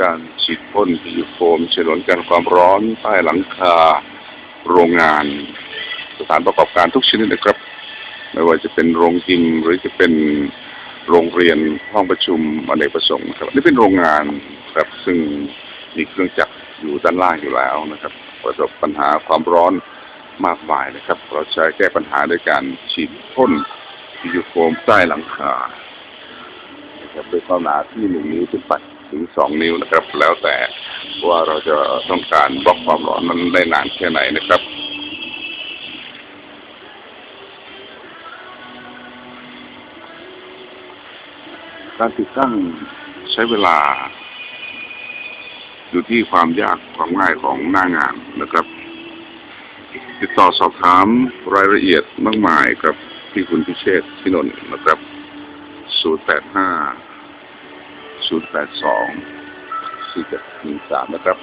การฉีดพ่นพิวโฟมฉนวนกันความร้อนใต้หลังคาโรงงาน สถานประกอบการทุกชนิดนะครับ ไม่ว่าจะเป็นโรงยิมหรือจะเป็นโรงเรียนห้องประชุมอเนกประสงค์นะครับนนี่เป็นโรงงานครับซึ่งมีเครื่องจักรอยู่ด้านล่างอยู่แล้วนะครับประสบปัญหาความร้อนมากมายนะครับ เราใช้แก้ปัญหาด้วยการฉีดพ่นพิวโฟมใต้หลังคานะครับด้วยความหนาที่หนึ่งนิ้วขึ้นไป ถึงสองนิ้วนะครับ แล้วแต่ว่าเราจะต้องการบล็อกความร้อนมันได้นานแค่ไหนนะครับการติดตั้งใช้เวลา อยู่ที่ความยากความง่ายของหน้างานนะครับ ติดต่อสอบถามรายละเอียดมากมายครับที่คุณพิเชษที่นนท์นะครับ 0 8 5 0 8 2 4 7 1 3นะครับ